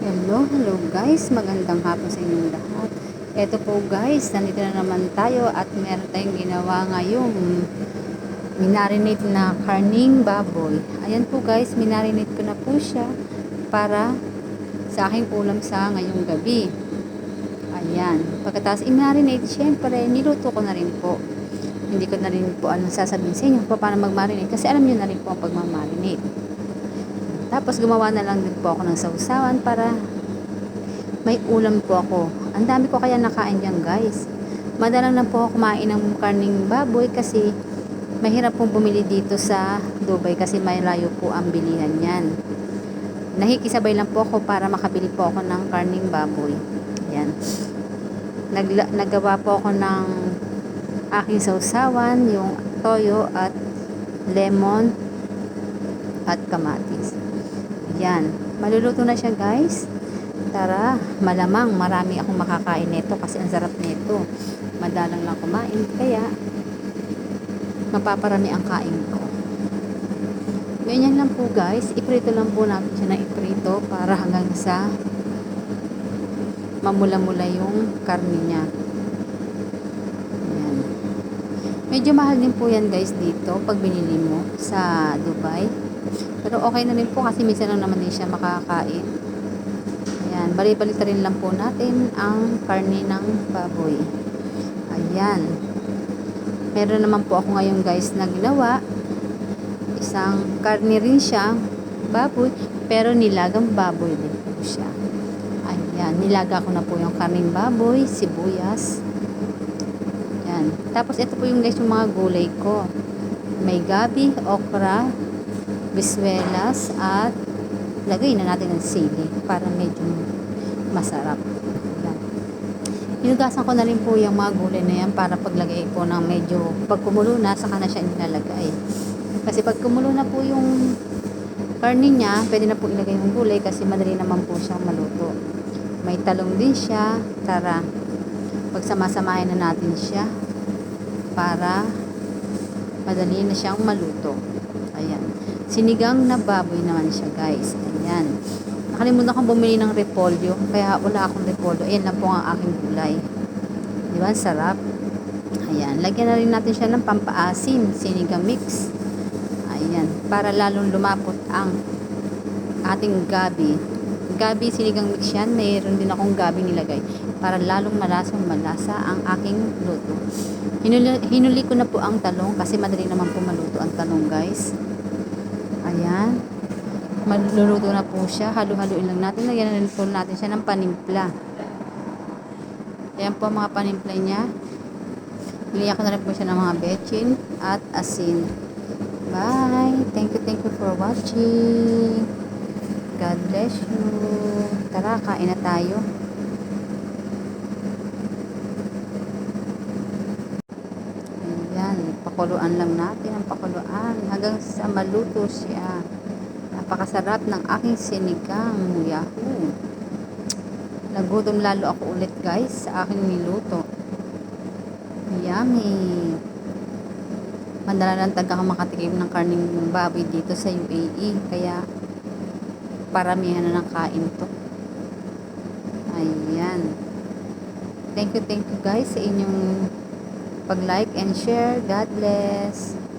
Hello, hello guys. Magandang hapon sa inyong lahat. Ito po guys, nandito na naman tayo at meron tayong ginawa ngayong minarinate na karning baboy. Ayan po guys, minarinate ko na po siya para sa aking ulam sa ngayong gabi. Ayan. Pagkatapos i-marinate, syempre, niluto ko na rin po. Hindi ko na rin po ano sasabihin sa inyo paano mag-marinate kasi alam niyo na rin po ang pag-marinate. Tapos gumawa na lang din po ako ng sausawan para may ulam po ako. Ang dami ko kaya nakain dyan guys. Madalang lang po ako kumain ng karning baboy kasi mahirap pong bumili dito sa Dubai kasi may layo po ang bilihan yan. Nakikisabay lang po ako para makabili po ako ng karning baboy. Yan. Nagla, nagawa po ako ng aking sausawan, yung toyo at lemon at kamatis. Yan. Maluluto na siya guys. Tara, malamang marami akong makakain nito kasi ang sarap nito. Madalang lang kumain. Kaya, mapaparami ang kain ko. Ganyan lang po guys. Iprito lang po natin siya ng iprito para hanggang sa mamula-mula yung karne niya. Yan. Medyo mahal din po yan guys dito pag binili mo sa Dubai. Pero okay na rin po kasi minsan lang naman din siya makakain. Ayan, bali-balik rin lang po natin ang karne ng baboy. Ayan. Meron naman po ako ngayon guys na ginawa. Isang karne rin siya, baboy, pero nilagang baboy din po siya. Ayan, nilaga ko na po yung karning baboy, sibuyas. Ayan. Tapos ito po yung guys yung mga gulay ko. May gabi, okra, biswelas at lagay na natin ng sili para medyo masarap. Yan. Hinugasan ko na rin po yung mga gulay na yan para paglagay po ng medyo pag kumulo na saka na siya nilalagay. Kasi pag kumulo na po yung karne niya, pwede na po ilagay yung gulay kasi madali naman po siyang maluto. May talong din siya. Tara, pagsamasamahin na natin siya para madali na siyang maluto. Ayan. Sinigang na baboy naman siya, guys. Ayan. Nakalimutan kong bumili ng repolyo. Kaya wala akong repolyo. Ayan lang po ang aking gulay. Di ba? Sarap. Ayan. Lagyan na rin natin siya ng pampaasim. Sinigang mix. Ayan. Para lalong lumapot ang ating gabi. Gabi, sinigang mix yan. Mayroon din akong gabi nilagay. Para lalong malasang malasa ang aking luto. Hinuli, hinuli ko na po ang talong kasi madali naman po maluto ang talong guys. Ayan. Maluluto na po siya. Halo-haloin lang natin. Lagyan po natin siya ng panimpla. Ayan po mga panimpla niya. Niliyan ko na rin po siya ng mga bechin at asin. Bye! Thank you, thank you for watching. God bless you. Tara, kain na tayo. Ayan, pakuluan lang natin ang pakuluan hanggang sa maluto siya. Napakasarap ng aking sinigang. Yahoo! Nagutom lalo ako ulit guys sa aking niluto. Yummy! Mandala lang taga makatikim ng karning baboy dito sa UAE. Kaya paramihan na ng kain to. Ayan. Thank you, thank you guys sa inyong pag-like and share. God bless.